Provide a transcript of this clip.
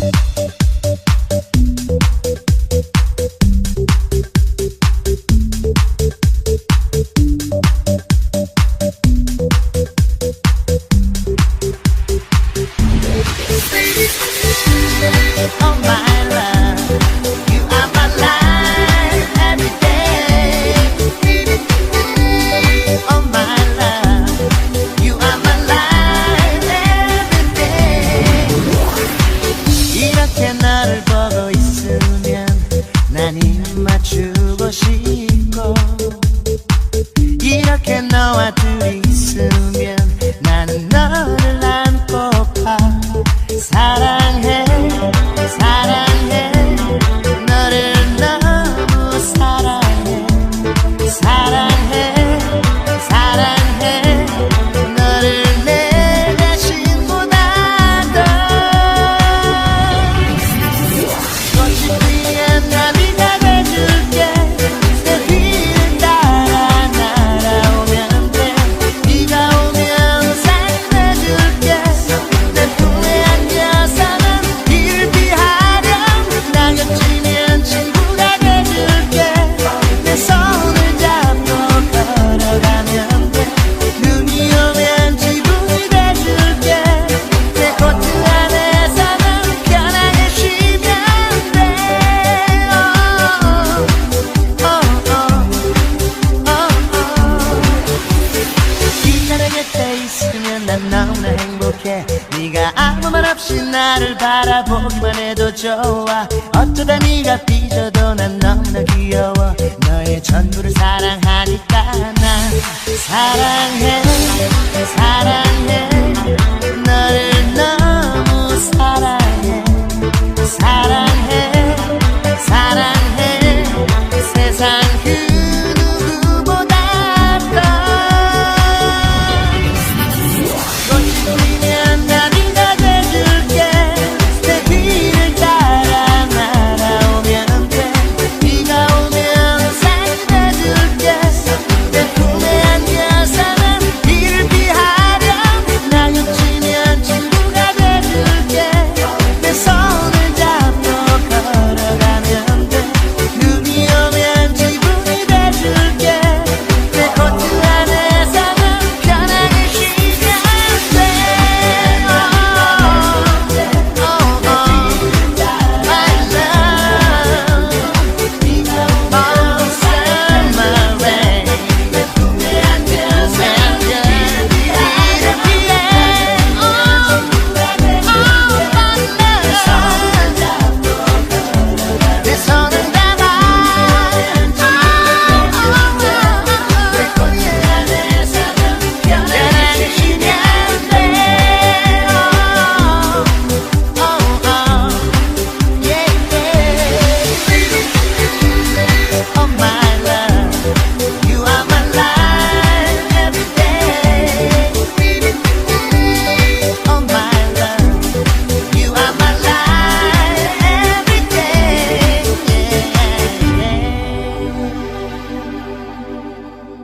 Thank 나는 맞추고 싶고 이렇게 너와 너무나 행복해. 네가 아무 말 없이 나를 바라보기만 해도 좋아. 어쩌다 네가 삐져도 난 너무나 귀여워. 너의 전부를 사랑하니까 난 사랑해.